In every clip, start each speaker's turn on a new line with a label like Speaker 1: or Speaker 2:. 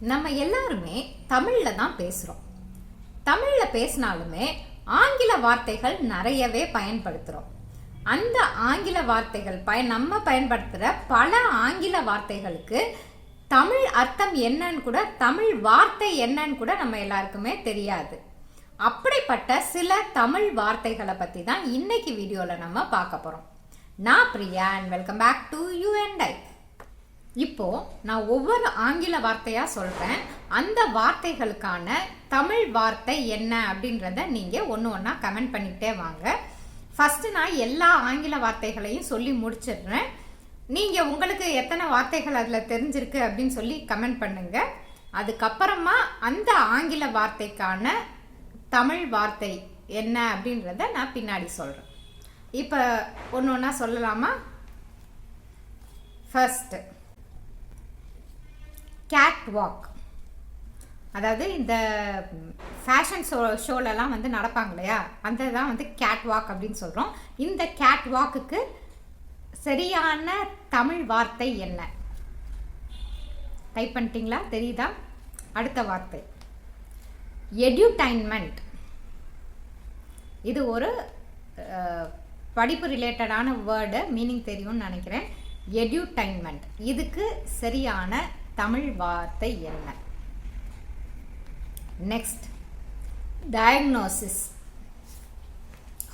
Speaker 1: நம்ம எல்லாருமே தமிழில் தான் பேசுகிறோம் தமிழில் பேசினாலுமே ஆங்கில வார்த்தைகள் நிறையவே பயன்படுத்துகிறோம் அந்த ஆங்கில வார்த்தைகள் பய நம்ம பயன்படுத்துகிற பல ஆங்கில வார்த்தைகளுக்கு தமிழ் அர்த்தம் என்னன்னு கூட தமிழ் வார்த்தை என்னன்னு கூட நம்ம எல்லாருக்குமே தெரியாது. அப்படிப்பட்ட சில தமிழ் வார்த்தைகளை பற்றி தான் இன்னைக்கு வீடியோவில் நம்ம பார்க்க போகிறோம் நான் Priya and welcome back to you and I இப்போ நான் ஒவ்வொரு ஆங்கில வார்த்தையா சொல்றேன். அந்த வார்த்தைகளுக்கான தமிழ் வார்த்தை என்ன அப்படின்றத நீங்க ஒன்று ஒன்றா கமெண்ட் பண்ணிக்கிட்டே வாங்க. ஃபர்ஸ்ட் நான் எல்லா ஆங்கில வார்த்தைகளையும் சொல்லி முடிச்சிடுறேன். நீங்க உங்களுக்கு எத்தனை வார்த்தைகள் அதில் தெரிஞ்சிருக்கு அப்படின்னு சொல்லி கமெண்ட் பண்ணுங்க. அதுக்கப்புறமா அந்த ஆங்கில வார்த்தைக்கான தமிழ் வார்த்தை என்ன அப்படின்றத நான் பின்னாடி சொல்கிறேன் இப்போ ஒன்று ஒன்றா சொல்லலாமா? ஃபஸ்ட்டு கேட் வாக் அதாவது இந்த ஃபேஷன் ஷோ ஷோலலாம் வந்து நடப்பாங்க இல்லையா? அந்த தான் வந்து கேட் வாக் அப்படின்னு சொல்கிறோம் இந்த கேட் வாக்குக்கு சரியான தமிழ் வார்த்தை என்ன? டைப் பண்ணிட்டீங்களா? தெரியுதா? அடுத்த வார்த்தை. எடியூடைன்மெண்ட் இது ஒரு படிப்பு ரிலேட்டடான வேர்டு மீனிங் தெரியும்னு நினைக்கிறேன். எடியூடைன்மெண்ட் இதுக்கு சரியான தமிழ் வார்த்தை என்ன? நெக்ஸ்ட் டயக்னோசிஸ்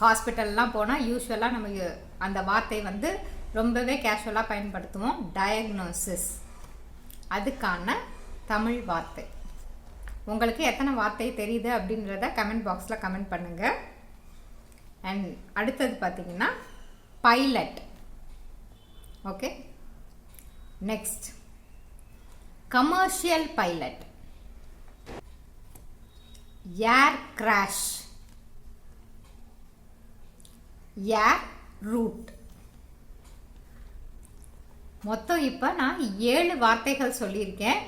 Speaker 1: ஹாஸ்பிட்டல்லாம் போனால் யூஸ்வலாக நம்ம அந்த வார்த்தை வந்து ரொம்பவே கேஷுவலாக பயன்படுத்துவோம். டயக்னோசிஸ் அதுக்கான தமிழ் வார்த்தை. உங்களுக்கு எத்தனை வார்த்தை தெரியுது அப்படின்றத கமெண்ட் பாக்ஸில் கமெண்ட் பண்ணுங்கள் அண்ட் அடுத்தது பார்த்தீங்கன்னா pilot okay next commercial pilot air crash air route மொத்தம் இப்போ நான் ஏழு வார்த்தைகள் சொல்லியிருக்கேன்.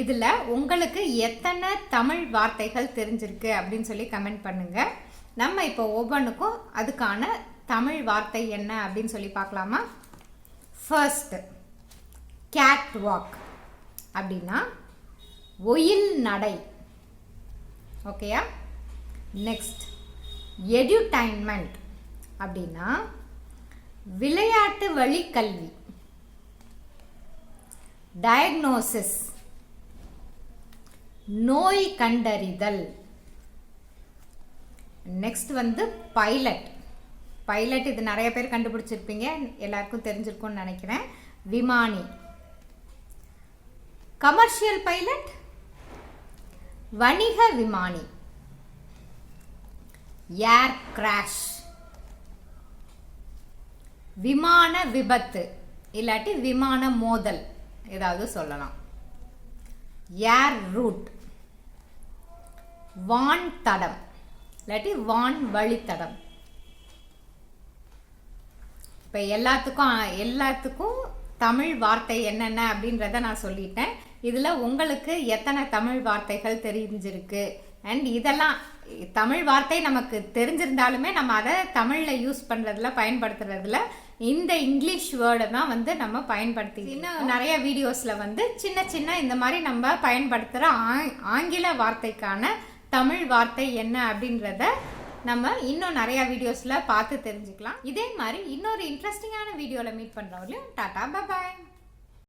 Speaker 1: இதில் உங்களுக்கு எத்தனை தமிழ் வார்த்தைகள் தெரிஞ்சிருக்கு அப்படின்னு சொல்லி கமெண்ட் பண்ணுங்கள் நம்ம இப்போ ஒவ்வொன்றுக்கும் அதுக்கான தமிழ் வார்த்தை என்ன அப்படின்னு சொல்லி பார்க்கலாமா? ஃபர்ஸ்ட் கேட் வாக் அப்படின்னா ஒயில் நடை. ஓகேயா நெக்ஸ்ட் எடியூடைன்மெண்ட் அப்படின்னா விளையாட்டு வழி கல்வி டயக்னோசிஸ் நோய் கண்டறிதல். நெக்ஸ்ட் வந்து பைலட் பைலட் இது நிறைய பேர் கண்டுபிடிச்சிருப்பீங்க எல்லாருக்கும் தெரிஞ்சிருக்கும்னு நினைக்கிறேன். விமானி. கமர்ஷியல் பைலட் வணிக விமானி ஏர் கிராஷ் விமான விபத்து இல்லாட்டி விமான மோதல் ஏதாவது சொல்லலாம். ஏர் ரூட் வான் தடம் இல்லாட்டி வான் வழித்தடம். இப்போ எல்லாத்துக்கும் எல்லாத்துக்கும் தமிழ் வார்த்தை என்னென்ன அப்படின்றத நான் சொல்லிட்டேன். இதில் உங்களுக்கு எத்தனை தமிழ் வார்த்தைகள் தெரிஞ்சிருக்கு? அண்ட் இதெல்லாம் தமிழ் வார்த்தை நமக்கு தெரிஞ்சிருந்தாலுமே நம்ம அதை தமிழில் யூஸ் பண்ணுறதுல பயன்படுத்துறதுல இந்த இங்கிலீஷ் வேர்டை தான் வந்து நம்ம பயன்படுத்தி இன்னும் நிறைய வீடியோஸில் வந்து சின்ன சின்ன இந்த மாதிரி நம்ம பயன்படுத்துகிற ஆங்கில வார்த்தைக்கான தமிழ் வார்த்தை என்ன அப்படின்றத நம்ம இன்னும் நிறைய வீடியோஸில் பார்த்து தெரிஞ்சுக்கலாம். இதே மாதிரி இன்னொரு இன்ட்ரெஸ்டிங்கான வீடியோவில் மீட் பண்ணுறவங்களையும் டாடா பாய்